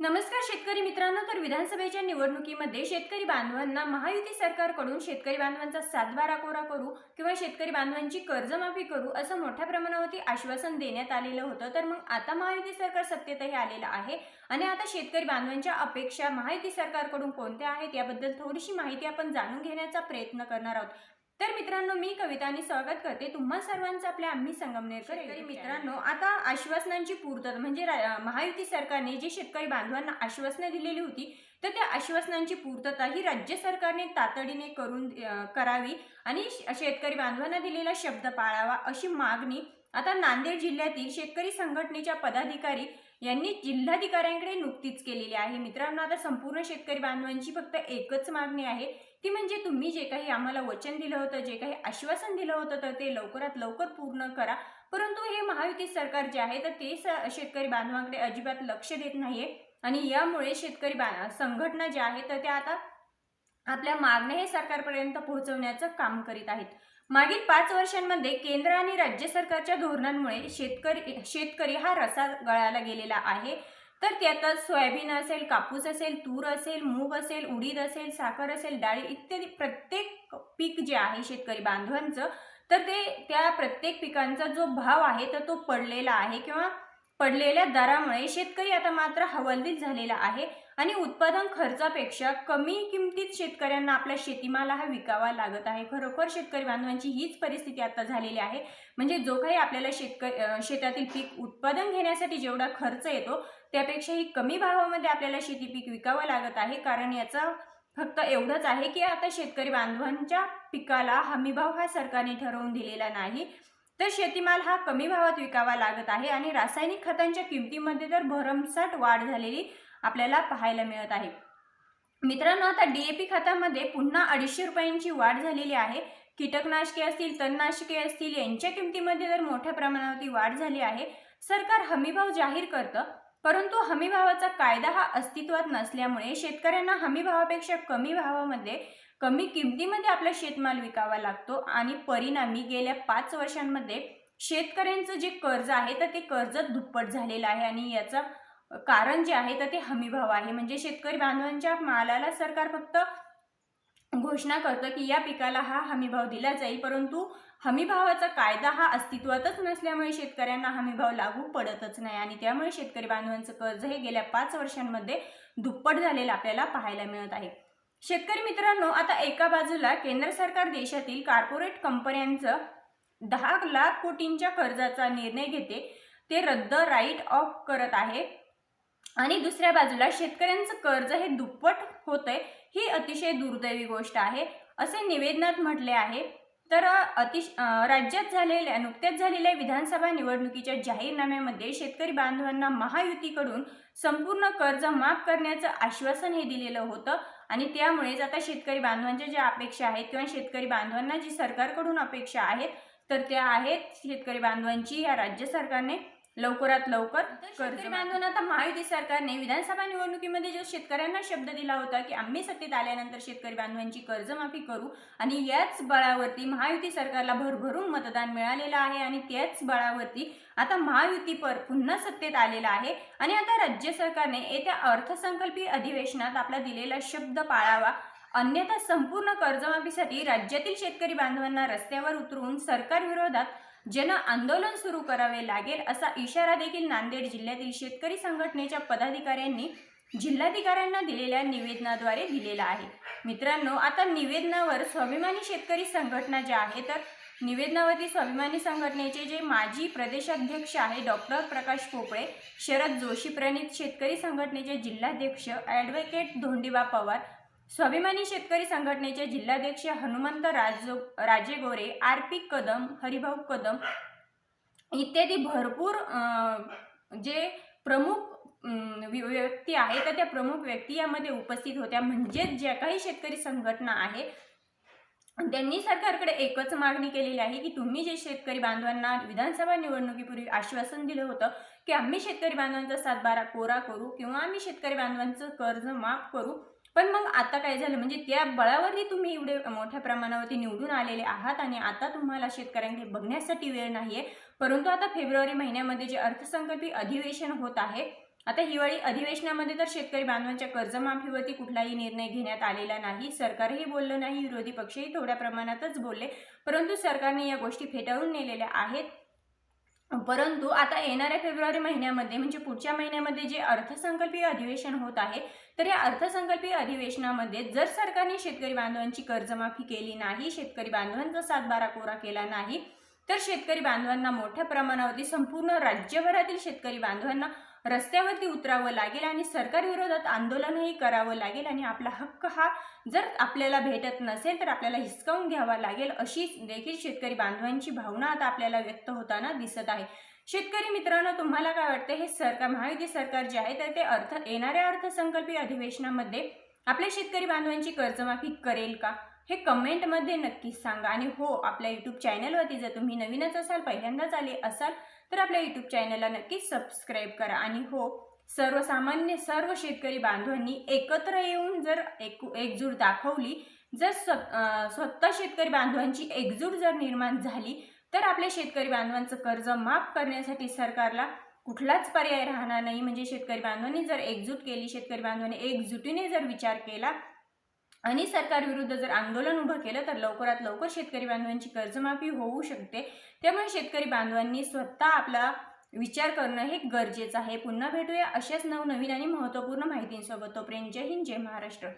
नमस्कार शेतकरी मित्रांनो तर विधानसभेच्या निवडणुकीमध्ये शेतकरी बांधवांना महायुती सरकारकडून शेतकरी बांधवांचा सातबारा कोरा करू किंवा शेतकरी बांधवांची कर्जमाफी करू असं मोठ्या प्रमाणावरती आश्वासन देण्यात आलेलं होतं. तर मग आता महायुती सरकार सत्तेतही आलेलं आहे आणि आता शेतकरी बांधवांच्या अपेक्षा महायुती सरकारकडून कोणत्या आहेत याबद्दल थोडीशी माहिती आपण जाणून घेण्याचा प्रयत्न करणार आहोत. तर मित्रांनो मी कविता आणि स्वागत करते. तुम्हा सर्वांचं आपल्या आम्ही संगमनेरकर शेतकरी मित्रांनो. आता आश्वासनांची पूर्तता म्हणजे महायुती सरकारने जी शेतकरी बांधवांना आश्वासनं दिलेली होती तर त्या आश्वासनांची पूर्तता ही राज्य सरकारने तातडीने करून करावी आणि शेतकरी बांधवांना दिलेला शब्द पाळावा अशी मागणी आता नांदेड जिल्ह्यातील शेतकरी संघटनेच्या पदाधिकारी यांनी जिल्हाधिकाऱ्यांकडे नुकतीच केलेली आहे. मित्रांनो आता संपूर्ण शेतकरी बांधवांची फक्त एकच मागणी आहे. ती म्हणजे तुम्ही जे काही आम्हाला वचन दिलं होतं जे काही आश्वासन दिलं होतं तर ते लवकरात लवकर पूर्ण करा. परंतु हे महायुती सरकार जे आहे तर ते शेतकरी बांधवांकडे अजिबात लक्ष देत नाहीये. आणि यामुळे शेतकरी बा संघटना ज्या आहेत तर त्या आता आपल्या मागण्या हे सरकारपर्यंत पोहोचवण्याचं काम करीत आहेत. मागील पाच वर्षांमध्ये केंद्र आणि राज्य सरकारच्या धोरणांमुळे शेतकरी शेतकरी हा रसा गळाला गेलेला आहे. तर त्यातच सोयाबीन असेल कापूस असेल तूर असेल मूग असेल उडीद असेल साखर असेल डाळी इत्यादी प्रत्येक पीक जे आहे शेतकरी बांधवांचं तर ते त्या प्रत्येक पिकांचा जो भाव आहे तर तो पडलेला आहे किंवा पडलेल्या दरामुळे शेतकरी आता मात्र हवालदिल झालेला आहे. आणि उत्पादन खर्चापेक्षा कमी किमतीत शेतकऱ्यांना आपला शेतीमाल हा विकावा लागत आहे. खरोखर शेतकरी बांधवांची हीच परिस्थिती आता झालेली आहे. म्हणजे जो काही आपल्याला शेतकरी शेतातील पीक उत्पादन घेण्यासाठी जेवढा खर्च येतो त्यापेक्षाही कमी भावामध्ये आपल्याला शेती पीक विकावं लागत आहे. कारण याचा फक्त एवढंच आहे की आता शेतकरी बांधवांच्या पिकाला हमीभाव हा सरकारने ठरवून दिलेला नाही. तर शेतीमाल हा कमी भावात विकावा लागत आहे. आणि रासायनिक खतांच्या किमतीमध्ये तर भरमसाठ वाढ झालेली आपल्याला पाहायला मिळत आहे. मित्रांनो आता डीएपी खतामध्ये पुन्हा अडीचशे रुपयांची वाढ झालेली आहे. कीटकनाशके असतील तणनाशके असतील यांच्या किमतीमध्ये तर मोठ्या प्रमाणावरती वाढ झाली आहे. सरकार हमीभाव जाहीर करतं परंतु हमीभावाचा कायदा हा अस्तित्वात नसल्यामुळे शेतकऱ्यांना हमीभावापेक्षा कमी भावामध्ये कमी किमतीमध्ये आपला शेतमाल विकावा लागतो आणि परिणामी गेल्या पाच वर्षांमध्ये शेतकऱ्यांचं जे कर्ज आहे तर ते कर्ज दुप्पट झालेलं आहे आणि याचा कारण जे आहे तर ते हमीभाव आहे. म्हणजे शेतकरी बांधवांच्या मालाला सरकार फक्त घोषणा करतं की या पिकाला हा हमीभाव दिला जाईल. परंतु हमीभावाचा कायदा हा अस्तित्वातच नसल्यामुळे शेतकऱ्यांना हमीभाव लागू पडतच नाही. आणि त्यामुळे शेतकरी बांधवांचं कर्ज हे गेल्या पाच वर्षांमध्ये दुप्पट झालेलं आपल्याला पाहायला मिळत आहे. शेतकरी मित्रांनो आता एका बाजूला केंद्र सरकार देशातील कॉर्पोरेट कंपन्यांचं दहा लाख कोटींच्या कर्जाचा निर्णय घेते. ते रद्द राईट ऑफ करत आहे. आणि दुसऱ्या बाजूला शेतकऱ्यांचं कर्ज हे दुप्पट होतंय ही अतिशय दुर्दैवी गोष्ट आहे. असे निवेदनात म्हटले आहे. तर अतिश राज्यात झालेल्या नुकत्याच झालेल्या विधानसभा निवडणुकीच्या जाहीरनाम्यामध्ये शेतकरी बांधवांना महायुतीकडून संपूर्ण कर्ज माफ करण्याचं आश्वासन हे दिलेलं होतं आणि त्यामुळेच आता शेतकरी बांधवांच्या ज्या अपेक्षा आहेत किंवा शेतकरी बांधवांना जी सरकारकडून अपेक्षा आहेत तर त्या आहेत शेतकरी बांधवांची या राज्य सरकारने लवकरात लवकर शेतकरी बांधवांना आता महायुती सरकारने विधानसभा निवडणुकीमध्ये जो शेतकऱ्यांना शब्द दिला होता की आम्ही सत्तेत आल्यानंतर शेतकरी बांधवांची कर्जमाफी करू आणि याच बळावरती महायुती सरकारला भरभरून मतदान मिळालेलं आहे आणि त्याच बळावरती आता महायुती पर पुन्हा सत्तेत आलेला आहे. आणि आता राज्य सरकारने येत्या अर्थसंकल्पीय अधिवेशनात आपला दिलेला शब्द पाळावा. अन्यथा संपूर्ण कर्जमाफीसाठी राज्यातील शेतकरी बांधवांना रस्त्यावर उतरून सरकार विरोधात जन आंदोलन सुरू करावे लागेल असा इशारा देखील नांदेड जिल्ह्यातील शेतकरी संघटनेच्या पदाधिकाऱ्यांनी जिल्हाधिकाऱ्यांना दिलेल्या निवेदनाद्वारे दिलेला आहे. मित्रांनो आता निवेदनावर स्वाभिमानी शेतकरी संघटना ज्या आहे तर निवेदनावरती स्वाभिमानी संघटनेचे जे माजी प्रदेशाध्यक्ष आहे डॉक्टर प्रकाश पोपळे शरद जोशी प्रणित शेतकरी संघटनेचे जिल्हाध्यक्ष ॲडव्होकेट धोंडीबा पवार स्वाभिमानी शेतकरी संघटनेचे जिल्हाध्यक्ष हनुमंत राजो राजे गोरे आर पी कदम हरिभाऊ कदम इत्यादी भरपूर जे प्रमुख व्यक्ती आहेत तर त्या प्रमुख व्यक्ती यामध्ये उपस्थित होत्या. म्हणजेच ज्या काही शेतकरी संघटना आहे त्यांनी सरकारकडे एकच मागणी केलेली आहे की तुम्ही जे शेतकरी बांधवांना विधानसभा निवडणुकीपूर्वी आश्वासन दिलं होतं की आम्ही शेतकरी बांधवांचा सातबारा कोरा करू किंवा आम्ही शेतकरी बांधवांचं कर्ज माफ करू पण मग आता काय झालं? म्हणजे त्या बळावरही तुम्ही एवढे मोठ्या प्रमाणावरती निवडून आलेले आहात आणि आता तुम्हाला शेतकऱ्यांकडे बघण्यासाठी वेळ नाहीये. परंतु आता फेब्रुवारी महिन्यामध्ये जे अर्थसंकल्पीय अधिवेशन होत आहे आता हिवाळी अधिवेशनामध्ये तर शेतकरी बांधवांच्या कर्जमाफीवरती कुठलाही निर्णय घेण्यात आलेला नाही. सरकारही बोललं नाही विरोधी पक्षही थोड्या प्रमाणातच बोलले. परंतु सरकारने या गोष्टी फेटाळून नेलेल्या आहेत. परंतु आता येणाऱ्या फेब्रुवारी महिन्यामध्ये म्हणजे पुढच्या महिन्यामध्ये जे अर्थसंकल्पीय अधिवेशन होत आहे तर या अर्थसंकल्पीय अधिवेशनामध्ये जर सरकारने शेतकरी बांधवांची कर्जमाफी केली नाही शेतकरी बांधवांचा सातबारा कोरा केला नाही तर शेतकरी बांधवांना मोठ्या प्रमाणावरती संपूर्ण राज्यभरातील शेतकरी बांधवांना रस्त्यावरती उतरावं लागेल आणि सरकारविरोधात आंदोलनही करावं लागेल आणि आपला हक्क हा जर आपल्याला भेटत नसेल तर आपल्याला हिसकावून घ्यावा लागेल अशी देखील शेतकरी बांधवांची भावना आता आपल्याला व्यक्त होताना दिसत आहे. शेतकरी मित्रांनो तुम्हाला काय वाटतं? हे सरकार महायुती सरकार जे आहे तर ते अर्थ येणाऱ्या अर्थसंकल्पीय अधिवेशनामध्ये आपल्या शेतकरी बांधवांची कर्जमाफी करेल का? हे कमेंटमध्ये नक्कीच सांगा. आणि हो आपल्या यूट्यूब चॅनलवरती जर तुम्ही नवीनच असाल पहिल्यांदाच आले असाल तर आपल्या यूट्यूब चॅनलला नक्कीच सबस्क्राईब करा. आणि हो सर्वसामान्य सर्व शेतकरी बांधवांनी एकत्र येऊन जर एक एकजूट दाखवली जर स्वतः शेतकरी बांधवांची एकजूट जर निर्माण झाली तर आपल्या शेतकरी बांधवांचं कर्ज माफ करण्यासाठी सरकारला कुठलाच पर्याय राहणार नाही. म्हणजे शेतकरी बांधवांनी जर एकजूट केली शेतकरी बांधवांनी एकजुटीने जर विचार केला आणि सरकारविरुद्ध जर आंदोलन उभं केलं तर लवकरात लवकर शेतकरी बांधवांची कर्जमाफी होऊ शकते. त्यामुळे शेतकरी बांधवांनी स्वतः आपला विचार करणं हे गरजेचं आहे. पुन्हा भेटूया अशाच नवनवीन आणि महत्त्वपूर्ण माहितींसोबत. तोपर्यंत जय हिंद जय महाराष्ट्र.